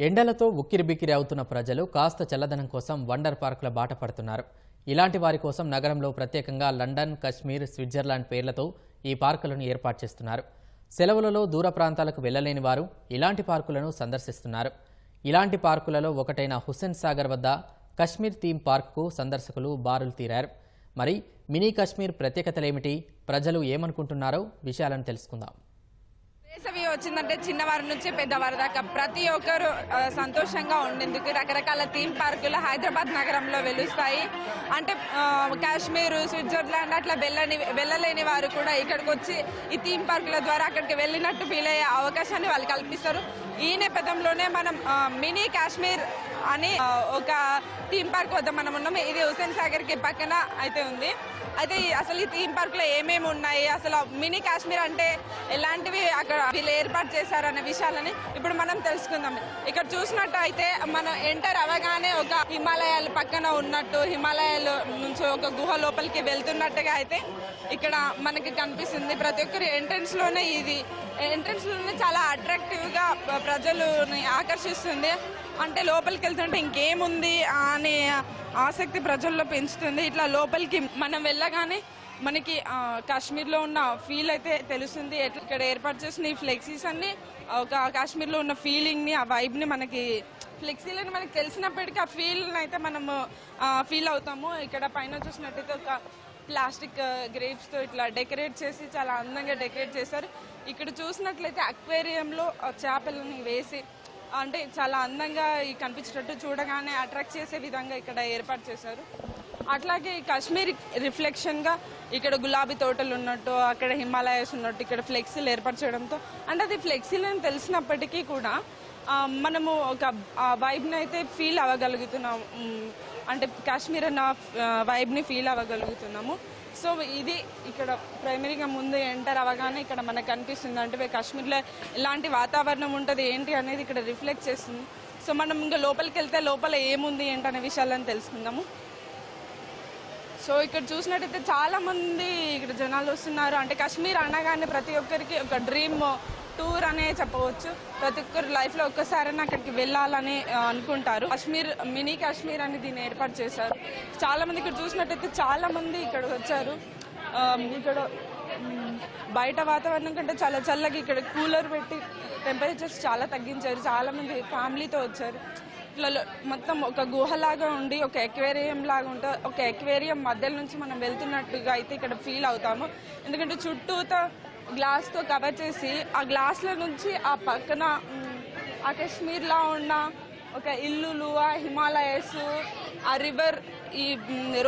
ఎండలతో ఉక్కిరిబిక్కిరి అవుతున్న ప్రజలు కాస్త చల్లదనం కోసం వండర్ పార్కుల బాట పడుతున్నారు. ఇలాంటి వారి కోసం నగరంలో ప్రత్యేకంగా లండన్ కశ్మీర్ స్విట్జర్లాండ్ పేర్లతో ఈ పార్కులను ఏర్పాటు చేస్తున్నారు. సెలవులలో దూర ప్రాంతాలకు వెళ్ళలేని వారు ఇలాంటి పార్కులను సందర్శిస్తున్నారు. ఇలాంటి పార్కులలో ఒకటైన హుస్సేన్ సాగర్ వద్ద కశ్మీర్ థీమ్ పార్క్కు సందర్శకులు బారులు తీరారు. మరి మినీ కశ్మీర్ ప్రత్యేకతలేమిటి? ప్రజలు ఏమనుకుంటున్నారో విషయాలను తెలుసుకుందాం. వేసవి వచ్చిందంటే చిన్నవారి నుంచి పెద్దవారి దాకా. ప్రతి ఒక్కరు సంతోషంగా ఉండేందుకు రకరకాల థీమ్ పార్కులు హైదరాబాద్ నగరంలో వెలుస్తాయి. అంటే కాశ్మీర్ స్విట్జర్లాండ్ అట్లా వెళ్ళని వెళ్ళలేని వారు కూడా ఇక్కడికి వచ్చి ఈ థీమ్ పార్కుల ద్వారా అక్కడికి వెళ్ళినట్టు ఫీల్ అయ్యే అవకాశాన్ని వాళ్ళు కల్పిస్తారు. ఈ నేపథ్యంలోనే మనం మినీ కాశ్మీర్ అని ఒక థీమ్ పార్క్ వద్ద మనం ఉన్నాం ఇది హుసేన్ సాగర్కి పక్కన అయితే ఉంది. అయితే అసలు ఈ థీమ్ పార్క్లో ఏమేమి ఉన్నాయి? అసలు మినీ కాశ్మీర్ అంటే ఎలాంటి అక్కడ వీళ్ళు ఏర్పాటు చేశారన్న విషయాలని ఇప్పుడు మనం తెలుసుకుందాం. ఇక్కడ చూసినట్టు అయితే మనం ఎంటర్ అవగానే ఒక హిమాలయాల పక్కన ఉన్నట్టు హిమాలయాల నుంచి ఒక గుహ లోపలికి వెళ్తున్నట్టుగా అయితే ఇక్కడ మనకి కనిపిస్తుంది. ప్రతి ఒక్కరు ఎంట్రన్స్లోనే ఇది. ఎంట్రన్స్లోనే చాలా అట్రాక్టివ్గా ప్రజలని ఆకర్షిస్తుంది. అంటే లోపలికి వెళ్తుంటే ఇంకేముంది అనే ఆసక్తి ప్రజల్లో పెంచుతుంది. ఇట్లా లోపలికి మనం వెళ్ళగానే మనకి కాశ్మీర్లో ఉన్న ఫీల్ అయితే తెలుస్తుంది. ఎట్లా ఇక్కడ ఏర్పాటు చేసిన ఈ ఫ్లెక్సీస్ అన్ని ఒక కాశ్మీర్లో ఉన్న ఫీలింగ్ని ఆ వైబ్ని మనకి ఫ్లెక్సీలని మనకి తెలిసినప్పటికీ ఆ ఫీల్ని అయితే మనము ఫీల్ అవుతాము. ఇక్కడ పైన చూసినట్టయితే ఒక ప్లాస్టిక్ గ్రేప్స్తో ఇట్లా డెకరేట్ చేసి చాలా అందంగా డెకరేట్ చేశారు. ఇక్కడ చూసినట్లయితే అక్వేరియంలో చేపలని వేసి అంటే చాలా అందంగా ఈ కనిపించేటట్టు చూడగానే అట్రాక్ట్ చేసే విధంగా ఇక్కడ ఏర్పాటు చేశారు. అట్లాగే కాశ్మీర్ రిఫ్లెక్షన్గా ఇక్కడ గులాబీ తోటలు ఉన్నట్టు అక్కడ హిమాలయస్ ఉన్నట్టు ఇక్కడ ఫ్లెక్సీలు ఏర్పరచడంతో అంటే అది ఫ్లెక్సీలు అని తెలిసినప్పటికీ కూడా మనము ఒక వైబ్ని అయితే ఫీల్ అవ్వగలుగుతున్నాం అంటే కాశ్మీర్ అన్న వైబ్ని ఫీల్ అవ్వగలుగుతున్నాము. సో ఇది ఇక్కడ ప్రైమరీగా ముందు ఎంటర్ అవ్వగానే ఇక్కడ మనకు కనిపిస్తుంది అంటే కాశ్మీర్లో ఎలాంటి వాతావరణం ఉంటుంది ఏంటి అనేది ఇక్కడ రిఫ్లెక్ట్ చేస్తుంది. సో మనం ఇంకా లోపలికి వెళ్తే లోపల ఏముంది ఏంటి అనే విషయాలను తెలుసుకుందాము. సో ఇక్కడ చూసినట్టయితే చాలా మంది ఇక్కడ జనాలు వస్తున్నారు. అంటే కాశ్మీర్ అనగానే ప్రతి ఒక్కరికి ఒక డ్రీమ్ టూర్ అనే చెప్పవచ్చు. ప్రతి ఒక్కరు లైఫ్లో ఒక్కసారైనా అక్కడికి వెళ్ళాలని అనుకుంటారు. కాశ్మీర్ మినీ కాశ్మీర్ అని దీన్ని ఏర్పాటు చేశారు. చాలా మంది ఇక్కడ చూసినట్టయితే చాలా మంది ఇక్కడ వచ్చారు. ఇక్కడ బయట వాతావరణం కంటే చాలా చల్లగా ఇక్కడ కూలర్ పెట్టి టెంపరేచర్స్ చాలా తగ్గించారు. చాలా మంది ఫ్యామిలీతో వచ్చారు. ఇట్లా మొత్తం ఒక గుహలాగా ఉండి ఒక ఎక్వేరియం లాగా ఉంటుంది ఒక ఎక్వేరియం మధ్యలో నుంచి మనం వెళ్తున్నట్టుగా అయితే ఇక్కడ ఫీల్ అవుతాము. ఎందుకంటే చుట్టూతో గ్లాస్తో కవర్ చేసి ఆ గ్లాస్ల నుంచి ఆ పక్కన ఆ కాశ్మీర్లా ఉన్న ఒక ఇల్లులు ఆ హిమాలయస్ ఆ రివర్ ఈ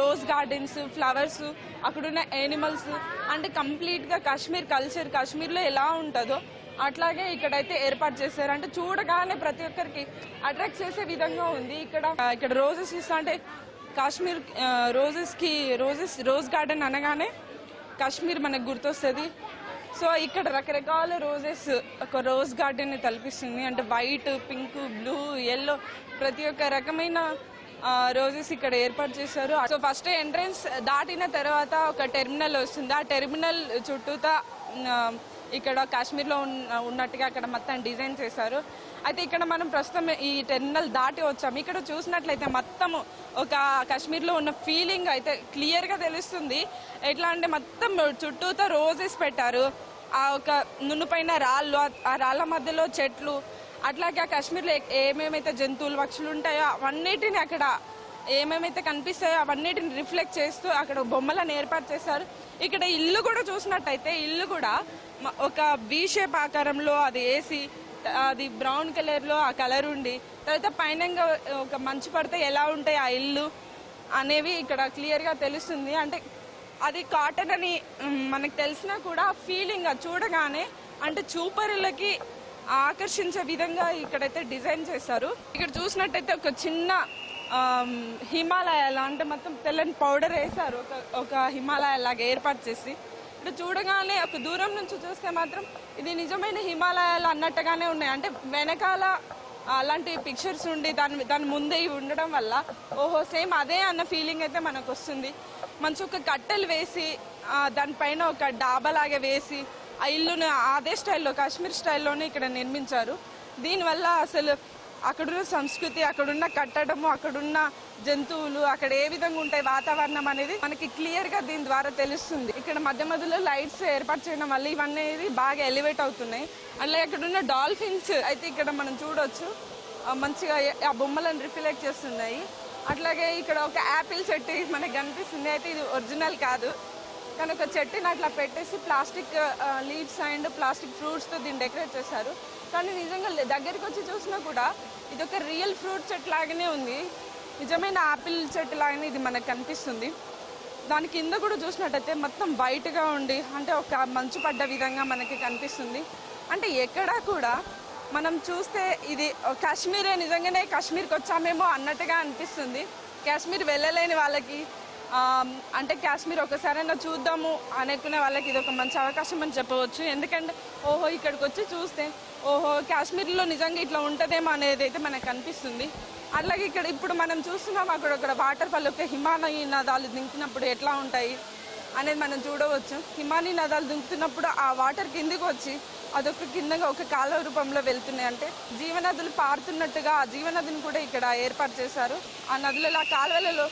రోజ్ గార్డెన్స్ ఫ్లవర్స్ అక్కడున్న యానిమల్స్ అంటే కంప్లీట్గా కాశ్మీర్ కల్చర్ కాశ్మీర్లో ఎలా ఉంటుందో అట్లాగే ఇక్కడైతే ఏర్పాటు చేశారు. అంటే చూడగానే ప్రతి ఒక్కరికి అట్రాక్ట్ చేసే విధంగా ఉంది. ఇక్కడ ఇక్కడ రోజెస్ ఇస్తా అంటే కాశ్మీర్ రోజెస్కి రోజెస్ రోజ్ గార్డెన్ అనగానే కాశ్మీర్ మనకు గుర్తొస్తుంది. సో ఇక్కడ రకరకాల రోజెస్ ఒక రోజ్ గార్డెన్ని తలపిస్తుంది. అంటే వైట్ పింక్ బ్లూ ఎల్లో ప్రతి ఒక్క రకమైన రోజెస్ ఇక్కడ ఏర్పాటు చేశారు. సో ఫస్ట్ ఎంట్రన్స్ దాటిన తర్వాత ఒక టెర్మినల్ వస్తుంది. ఆ టెర్మినల్ చుట్టూతా ఇక్కడ కాశ్మీర్లో ఉన్న ఉన్నట్టుగా అక్కడ మొత్తం డిజైన్ చేశారు. అయితే ఇక్కడ మనం ప్రస్తుతం ఈ టెర్మినల్ దాటి వచ్చాము. ఇక్కడ చూసినట్లయితే మొత్తం ఒక కాశ్మీర్లో ఉన్న ఫీలింగ్ అయితే క్లియర్గా తెలుస్తుంది. ఎట్లా అంటే మొత్తం చుట్టూతో రోజెస్ పెట్టారు. ఆ ఒక నునుపైన రాళ్ళు ఆ- రాళ్ళ మధ్యలో చెట్లు అట్లాగే ఆ కాశ్మీర్లో ఏమేమైతే జంతువులు పక్షులు ఉంటాయో అవన్నిటిని అక్కడ ఏమేమైతే కనిపిస్తాయో అవన్నిటిని రిఫ్లెక్ట్ చేస్తూ అక్కడ బొమ్మలను ఏర్పాటు చేశారు. ఇక్కడ ఇల్లు కూడా చూసినట్టయితే ఇల్లు కూడా ఒక బీ షేప్ ఆకారంలో అది వేసి అది బ్రౌన్ కలర్లో ఆ కలర్ ఉండి తర్వాత పైన ఒక మంచు పడితే ఎలా ఉంటాయి ఆ ఇల్లు అనేవి ఇక్కడ క్లియర్గా తెలుస్తుంది. అంటే అది కాటన్ అని మనకు తెలిసినా కూడా ఫీలింగ్ చూడగానే అంటే చూపరులకి ఆకర్షించే విధంగా ఇక్కడైతే డిజైన్ చేశారు. ఇక్కడ చూసినట్టయితే ఒక చిన్న హిమాలయాల అంటే మొత్తం తెల్లని పౌడర్ వేశారు. ఒక ఒక హిమాలయ లాగా ఏర్పాటు చేసి. ఇప్పుడు చూడగానే ఒక దూరం నుంచి చూస్తే మాత్రం ఇది నిజమైన హిమాలయాలు అన్నట్టుగానే ఉన్నాయి. అంటే వెనకాల అలాంటి పిక్చర్స్ ఉండి దాని దాని ముందే ఉండడం వల్ల ఓహో సేమ్ అదే అన్న ఫీలింగ్ అయితే మనకు వస్తుంది. మంచి ఒక కట్టెలు వేసి దానిపైన ఒక డాబా లాగా వేసి ఆ ఇల్లును అదే స్టైల్లో కాశ్మీర్ స్టైల్లోనే ఇక్కడ నిర్మించారు. దీనివల్ల అసలు అక్కడున్న సంస్కృతి అక్కడున్న కట్టడము అక్కడున్న జంతువులు అక్కడ ఏ విధంగా ఉంటాయి వాతావరణం అనేది మనకి క్లియర్గా దీని ద్వారా తెలుస్తుంది. ఇక్కడ మధ్య మధ్యలో లైట్స్ ఏర్పాటు చేయడం వల్ల ఇవన్నీ బాగా ఎలివేట్ అవుతున్నాయి. అలాగే అక్కడున్న డాల్ఫిన్స్ అయితే ఇక్కడ మనం చూడొచ్చు. మంచిగా ఆ బొమ్మలను రిఫ్లెక్ట్ చేస్తున్నాయి. అట్లాగే ఇక్కడ ఒక యాపిల్ చెట్టు మనకి కనిపిస్తుంది. అయితే ఇది ఒరిజినల్ కాదు. కానీ ఒక చెట్టుని అట్లా పెట్టేసి ప్లాస్టిక్ లీవ్స్ అండ్ ప్లాస్టిక్ ఫ్రూట్స్తో దీన్ని డెకరేట్ చేశారు. కానీ నిజంగా దగ్గరికి వచ్చి చూసినా కూడా ఇది ఒక రియల్ ఫ్రూట్ చెట్టు లాగానే ఉంది. నిజమైన ఆపిల్ చెట్టు లాగానే ఇది మనకు కనిపిస్తుంది. దాని కింద కూడా చూసినట్టయితే మొత్తం వైట్గా ఉండి అంటే ఒక మంచు పడ్డ విధంగా మనకి కనిపిస్తుంది. అంటే ఎక్కడా కూడా మనం చూస్తే ఇది కాశ్మీరే నిజంగానే కాశ్మీర్కి వచ్చామేమో అన్నట్టుగా అనిపిస్తుంది. కాశ్మీర్ వెళ్ళలేని వాళ్ళకి అంటే కాశ్మీర్ ఒకసారైనా చూద్దాము అనుకునే వాళ్ళకి ఇది ఒక మంచి అవకాశం అని చెప్పవచ్చు. ఎందుకంటే ఓహో ఇక్కడికి వచ్చి చూస్తే ఓహో కాశ్మీర్లో నిజంగా ఇట్లా ఉంటుందేమో అనేది అయితే మనకు అనిపిస్తుంది. అట్లాగే ఇక్కడ ఇప్పుడు మనం చూస్తున్నాం అక్కడ అక్కడ వాటర్ ఫాల్ ఒక హిమాలయ నదాలు దింకినప్పుడు ఎట్లా ఉంటాయి అనేది మనం చూడవచ్చు. హిమాలయ నదాలు దుంకుతున్నప్పుడు ఆ వాటర్ కిందికి వచ్చి అదొక కిందగా ఒక కాలువ రూపంలో వెళ్తున్నాయి. అంటే జీవనదులు పారుతున్నట్టుగా ఆ జీవనదిని కూడా ఇక్కడ ఏర్పాటు చేశారు. ఆ నదులలో ఆ కాలువలలో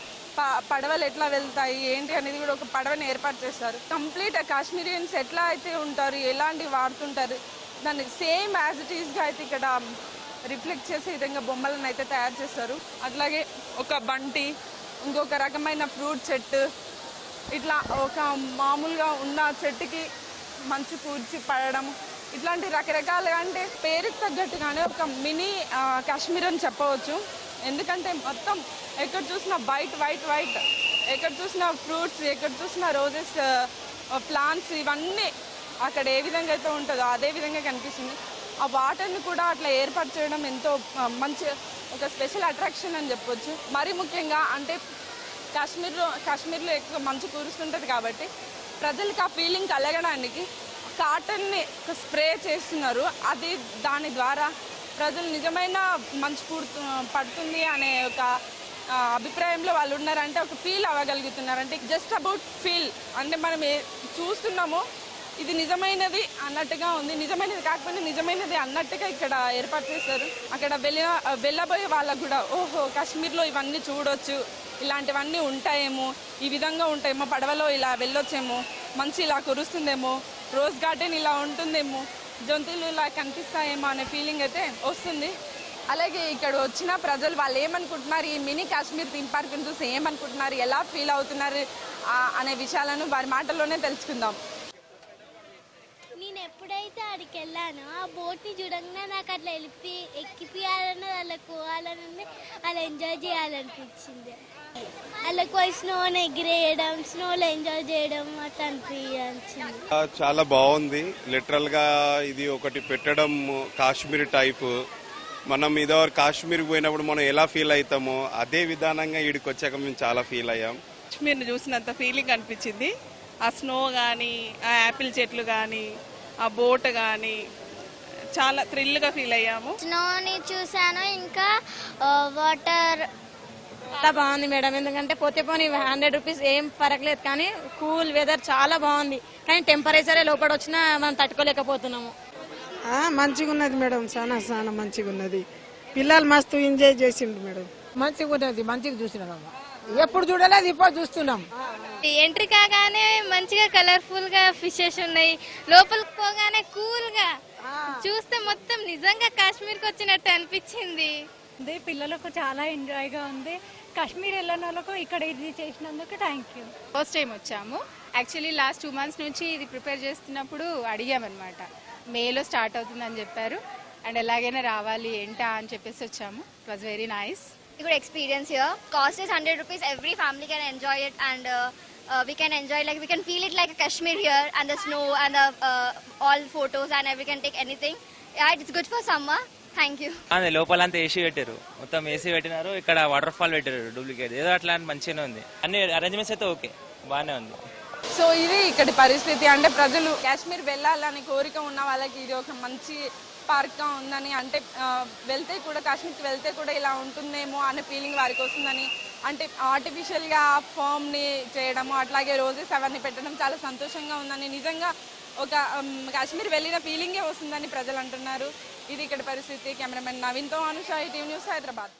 పడవలు ఎట్లా వెళ్తాయి ఏంటి అనేది కూడా ఒక పడవని ఏర్పాటు చేస్తారు. కంప్లీట్ కాశ్మీరియన్స్ ఎట్లా అయితే ఉంటారు ఎలాంటి వాడుతుంటారు దాన్ని సేమ్ యాజ్ ఇట్ ఈస్గా అయితే ఇక్కడ రిఫ్లెక్ట్ చేసే విధంగా బొమ్మలను అయితే తయారు చేస్తారు. అట్లాగే ఒక బంటి ఇంకొక రకమైన ఫ్రూట్ చెట్టు ఇట్లా ఒక మామూలుగా ఉన్న చెట్టుకి మంచు కూర్చి పడడం ఇట్లాంటి రకరకాలుగా అంటే పేరుకి తగ్గట్టుగానే ఒక మినీ కాశ్మీర్ అని చెప్పవచ్చు. ఎందుకంటే మొత్తం ఎక్కడ చూసినా వైట్ వైట్ వైట్. ఎక్కడ చూసినా ఫ్రూట్స్ ఎక్కడ చూసినా రోజెస్ ప్లాంట్స్ ఇవన్నీ అక్కడ ఏ విధంగా అయితే ఉంటుందో అదే విధంగా కనిపిస్తుంది. ఆ వాటర్ని కూడా అట్లా ఏర్పాటు చేయడం ఎంతో మంచి ఒక స్పెషల్ అట్రాక్షన్ అని చెప్పొచ్చు. మరి ముఖ్యంగా అంటే కాశ్మీర్లో కాశ్మీర్లో ఎక్కువ మంచు కురుస్తుంటుంది కాబట్టి ప్రజలకు ఆ ఫీలింగ్ కలగడానికి కాటన్ని ఒక స్ప్రే చేస్తున్నారు. అది దాని ద్వారా ప్రజలు నిజమైన మంచు పుడుతు పడుతుంది అనే ఒక అభిప్రాయంలో వాళ్ళు ఉన్నారంటే ఒక ఫీల్ అవ్వగలుగుతున్నారు అంటే జస్ట్ అబౌట్ ఫీల్ అంటే మనం చూస్తున్నాము ఇది నిజమైనది అన్నట్టుగా ఉంది. నిజమైనది కాకపోయినా నిజమైనది అన్నట్టుగా ఇక్కడ ఏర్పాటు చేశారు. అక్కడ వెళ్ళిన వెళ్ళబోయే వాళ్ళకు కూడా ఓహో కాశ్మీర్లో ఇవన్నీ చూడొచ్చు. ఇలాంటివన్నీ ఉంటాయేమో. ఈ విధంగా ఉంటాయేమో. పడవలో ఇలా వెళ్ళొచ్చేమో. మంచి ఇలా కురుస్తుందేమో. రోజ్ గార్డెన్ ఇలా ఉంటుందేమో. జంతువులు ఇలా కనిపిస్తాయేమో అనే ఫీలింగ్ అయితే వస్తుంది. అలాగే ఇక్కడ వచ్చిన ప్రజలు వాళ్ళు ఏమనుకుంటున్నారు? ఈ మినీ కాశ్మీర్ థీమ్ పార్క్ని చూసి ఏమనుకుంటున్నారు? ఎలా ఫీల్ అవుతున్నారు? అనే విషయాలను వారి మాటల్లోనే తెలుసుకుందాం. ఎప్పుడైతే ఆడికి వెళ్ళానో ఆ బోట్ని చూడంగానే నాకు అట్లా వెళ్ళి ఎక్కిపియాలని అలా పోవాలని ఉంది అలా ఎంజాయ్ చేయాలనిపించింది. అలా పోయి స్నోని ఎగిరేయడం స్నోలో ఎంజాయ్ చేయడం అట్లా అనిపించింది. చాలా బాగుంది. లిటరల్గా ఇది ఒకటి పెట్టడం కాశ్మీర్ టైప్. మనం ఇదో కాశ్మీర్ పోయినప్పుడు మనం ఎలా ఫీల్ అవుతామో అదే విధానంగా ఈడికి వచ్చాక మేము చాలా ఫీల్ అయ్యాం. కాశ్మీర్ని చూసినంత ఫీలింగ్ అనిపించింది. ఆ స్నో కానీ ఆ యాపిల్ చెట్లు కానీ ఆ బోట్ కానీ చాలా థ్రిల్గా ఫీల్ అయ్యాము. స్నోని చూసాను ఇంకా వాటర్. చాలా బాగుంది మేడం. ఎందుకంటే పోతే పోనీ హండ్రెడ్ రూపీస్ ఏం పరకలేదు కానీ కూల్ వెదర్ చాలా బాగుంది. కానీ టెంపరేచరే లోపల వచ్చినా మనం తట్టుకోలేకపోతున్నాము. ఆ, మంచిగా ఉన్నది మేడం. చాలా చాలా మంచిగా ఉన్నది పిల్లలు మస్తు ఎంజాయ్ చేసిండు మేడం. మంచిగా ఉన్నది మంచిగా చూసినాం ఎప్పుడు చూడలేదు ఇప్పుడు చూస్తున్నాం. ఎంట్రీ కాగానే మంచిగా కలర్ఫుల్గా ఫిషెస్ ఉన్నాయి. లోపలికి పోగానే కూల్గా చూస్తే మొత్తం నిజంగా కాశ్మీర్కి వచ్చినట్టు అనిపించింది. ఉంది పిల్లలకు చాలా ఎంజాయ్గా ఉంది. కాశ్మీర్ వెళ్ళిన వాళ్ళకు ఇక్కడ ఇది చేసినందుకు థ్యాంక్ యూ ఫస్ట్ టైం వచ్చాము. యాక్చువల్లీ లాస్ట్ టూ మంత్స్ నుంచి ఇది ప్రిపేర్ చేస్తున్నప్పుడు అడిగామన్నమాట. మేలో స్టార్ట్ అవుతుందని చెప్పారు. అండ్ ఎలాగైనా రావాలి ఏంటా అని చెప్పేసి వచ్చాము. It was very nice good experience here. Cost is 100 rupees. Every family can enjoy it, and uh, we can enjoy like we can feel it like a Kashmir here, and the snow and the uh, all photos, and we can take anything. Yeah, it's good for summer. Thank you. అదే లోపలంతా AC పెట్టారు. మొత్తం AC పెట్టినారు. ఇక్కడ water fall పెట్టారు. Duplicate ఏదో అట్లా మంచిగానే ఉంది. అన్ని అరేంజ్మెంట్స్ అయితే ఓకే బాగానే ఉంది. సో ఇది ఇక్కడి పరిస్థితి. అంటే ప్రజలు కాశ్మీర్ వెళ్ళాలని కోరిక ఉన్న వాళ్ళకి ఇది ఒక మంచి పార్క్గా ఉందని అంటే వెళ్తే కూడా కాశ్మీర్కి వెళ్తే కూడా ఇలా ఉంటుందేమో అనే ఫీలింగ్ వారికి వస్తుందని అంటే ఆర్టిఫిషియల్గా ఫామ్ని చేయడము అట్లాగే రోజెస్ అవన్నీ పెట్టడం చాలా సంతోషంగా ఉందని నిజంగా ఒక కాశ్మీర్ వెళ్ళిన ఫీలింగే వస్తుందని ప్రజలు అంటున్నారు. ఇది ఇక్కడ పరిస్థితి. కెమెరామెన్ నవీన్తో అనుష టీవీ న్యూస్ హైదరాబాద్.